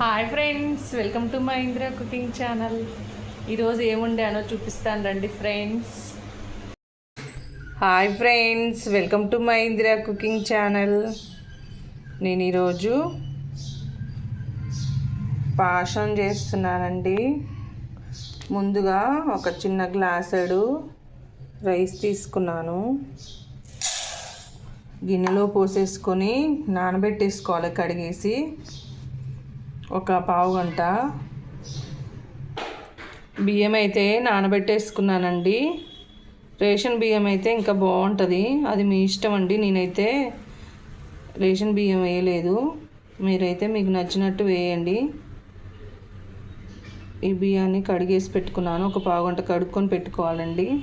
Hi friends welcome to my Indra cooking channel ఈరోజు ఏముండానో చూపిస్తాను రండి friends hi friends welcome to my Indra cooking channel నేను ఈరోజు పాషం చేస్తున్నానండి. ముందుగా ఒక చిన్న గ్లాసెడు రైస్ తీసుకున్నాను. గిన్నెలో పోసేసుకొని నానబెట్టేసుకోవాలి కడిగేసి. ఒక పావు గంట. బియ్యం అయితే నానబెట్టేసుకున్నానండి. రేషన్ బియ్యం అయితే ఇంకా బాగుంటుంది. అది మీ ఇష్టం అండి. నేనైతే రేషన్ బియ్యం వేయలేదు. మీరైతే మీకు నచ్చినట్టు వేయండి. ఈ బియ్యాన్ని కడిగేసి పెట్టుకున్నాను. ఒక పావు గంట కడుక్కొని పెట్టుకోవాలండి.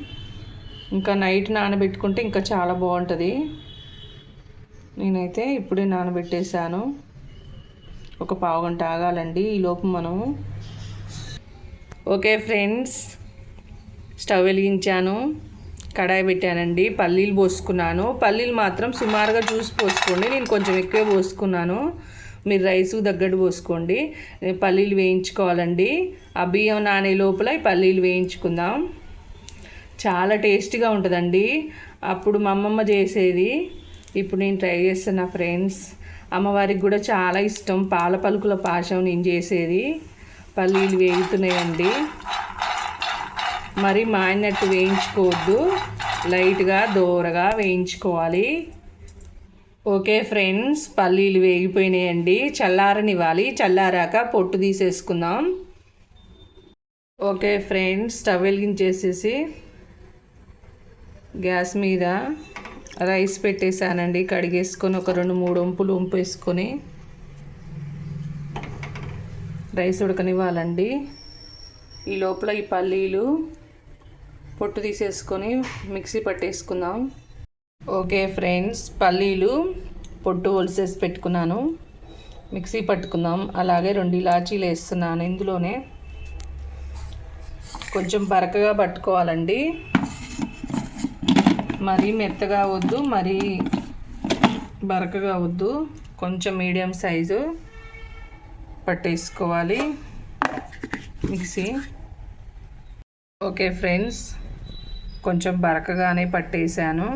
ఇంకా నైట్ నానబెట్టుకుంటే ఇంకా చాలా బాగుంటుంది. నేనైతే ఇప్పుడే నానబెట్టేశాను. ఒక పావు గంట ఆగాలండి. ఈలోపు మనము ఓకే ఫ్రెండ్స్ స్టవ్ వెలిగించాను కడాయి పెట్టానండి పల్లీలు పోసుకున్నాను. పల్లీలు మాత్రం సుమారుగా జ్యూస్ పోసుకోండి నేను కొంచెం ఎక్కువే పోసుకున్నాను. మీరు రైస్ తగ్గట్టు పోసుకోండి. పల్లీలు వేయించుకోవాలండి. ఆ బియ్యం నానే లోపల ఈ పల్లీలు వేయించుకుందాం. చాలా టేస్టీగా ఉంటుందండి. అప్పుడు మా అమ్మమ్మ చేసేది ఇప్పుడు నేను ట్రై చేస్తున్నా ఫ్రెండ్స్ అమ్మవారికి కూడా చాలా ఇష్టం. పాల పలుకుల పాశం నేను చేసేది. పల్లీలు వేగుతున్నాయండి. మరి మాయినట్టు వేయించుకోవద్దు. లైట్గా దూరగా వేయించుకోవాలి. ఓకే ఫ్రెండ్స్ పల్లీలు వేగిపోయినాయండి. చల్లారనివ్వాలి. చల్లారాక పొట్టు తీసేసుకుందాం. ఓకే ఫ్రెండ్స్ స్టవ్ వెలిగించేసేసి గ్యాస్ మీద రైస్ పెట్టేశానండి. కడిగేసుకొని ఒక రెండు మూడు వంపులు వంపు వేసుకొని రైస్ ఉడకనివ్వాలండి. ఈ లోపల ఈ పల్లీలు పొట్టు తీసేసుకొని మిక్సీ పట్టేసుకుందాం. ఓకే ఫ్రెండ్స్ పల్లీలు పొట్టు ఒలిసేసి పెట్టుకున్నాను. మిక్సీ పట్టుకుందాం. అలాగే రెండు ఇలాచీలు వేస్తున్నాను ఇందులోనే. కొంచెం బరకగా పట్టుకోవాలండి. మరీ మెత్తగా వద్దు మరీ బరకగా వద్దు కొంచెం మీడియం సైజు పట్టేసుకోవాలి మిక్సీ. ఓకే ఫ్రెండ్స్ కొంచెం బరకగానే పట్టేశాను.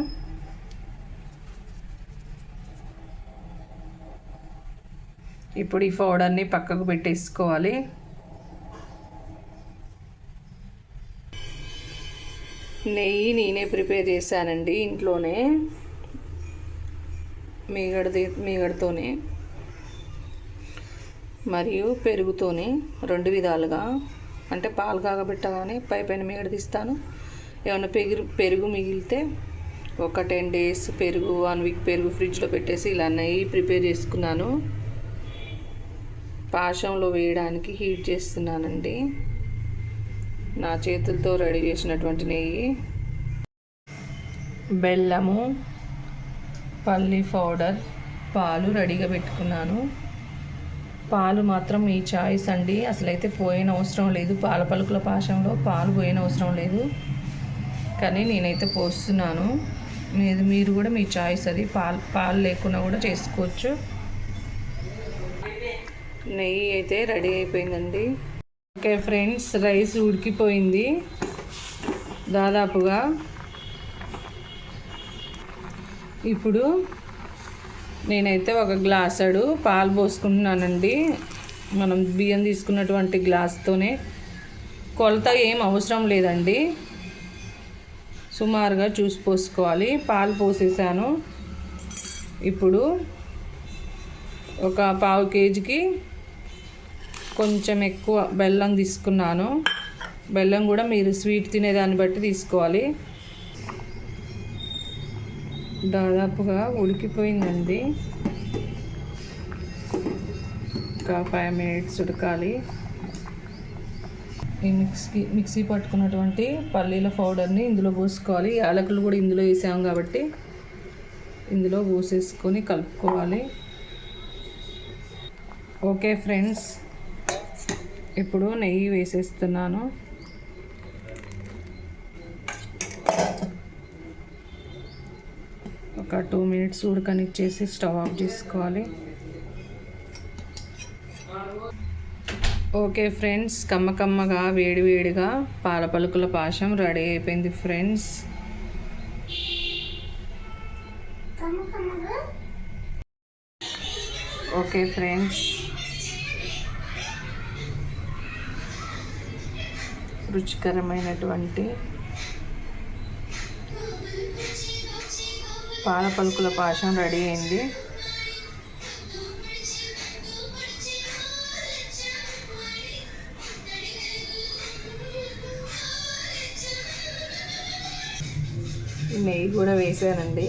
ఇప్పుడు ఈ పౌడర్ని పక్కకు పెట్టేసుకోవాలి. నెయ్యి నేనే ప్రిపేర్ చేశానండి ఇంట్లోనే. మీగడది మీగడతోనే. మరియు పెరుగుతోనే రెండు విధాలుగా. అంటే పాలు కాగబెట్టగానే పై పైన మీగడ తీస్తాను. ఏమైనా పెరుగు పెరుగు మిగిలితే ఒక టెన్ డేస్ పెరుగు వన్ వీక్ పెరుగు ఫ్రిడ్జ్లో పెట్టేసి ఇలా నెయ్యి ప్రిపేర్ చేసుకున్నాను. పాషంలో వేయడానికి హీట్ చేస్తున్నానండి. నా చేతులతో రెడీ చేసినటువంటి నెయ్యి. బెల్లము పల్లి పౌడర్ పాలు రెడీగా పెట్టుకున్నాను. పాలు మాత్రం మీ చాయిస్ అండి. అసలైతే పోయిన అవసరం లేదు. పాల పలుకుల పాశంలో పాలు పోయిన అవసరం లేదు. కానీ నేనైతే పోస్తున్నాను. మీది మీరు కూడా మీ చాయిస్ అది. పాలు పాలు లేకుండా కూడా చేసుకోవచ్చు. నెయ్యి అయితే రెడీ అయిపోయిందండి. ఓకే ఫ్రెండ్స్ రైస్ ఉడికిపోయింది. దాదాపుగా ఇప్పుడు నేనైతే ఒక గ్లాసడు పాలు పోసుకుంటున్నానండి. మనం బియ్యం తీసుకున్నటువంటి గ్లాస్తోనే కొలత ఏం అవసరం లేదండి. సుమారుగా చూసి పోసుకోవాలి. పాలు పోసేసాను. ఇప్పుడు ఒక పావు కేజీకి కొంచెం ఎక్కువ బెల్లం తీసుకున్నాను. బెల్లం కూడా మీరు స్వీట్ తినేదాన్ని బట్టి తీసుకోవాలి. దాదాపుగా ఉడికిపోయిందండి. ఒక ఫైవ్ మినిట్స్ ఉడకాలి. ఈ మిక్సీ మిక్సీ పట్టుకున్నటువంటి పల్లీల పౌడర్ని ఇందులో పోసుకోవాలి. యాలకులు కూడా ఇందులో వేసాము కాబట్టి ఇందులో పోసేసుకొని కలుపుకోవాలి. Okay friends. ఇప్పుడు నెయ్యి వేసేస్తున్నాను. ఒక టూ మినిట్స్ ఉడకనిచ్చేసి స్టవ్ ఆఫ్ చేసుకోవాలి. ఓకే ఫ్రెండ్స్ కమ్మ కమ్మగా వేడి వేడిగా పాల పలుకుల పాశం రెడీ అయిపోయింది ఫ్రెండ్స్. Okay friends. రుచికరమైనటువంటి పాల పలుకుల పాశం రెడీ అయింది. నెయ్యి కూడా వేసానండి.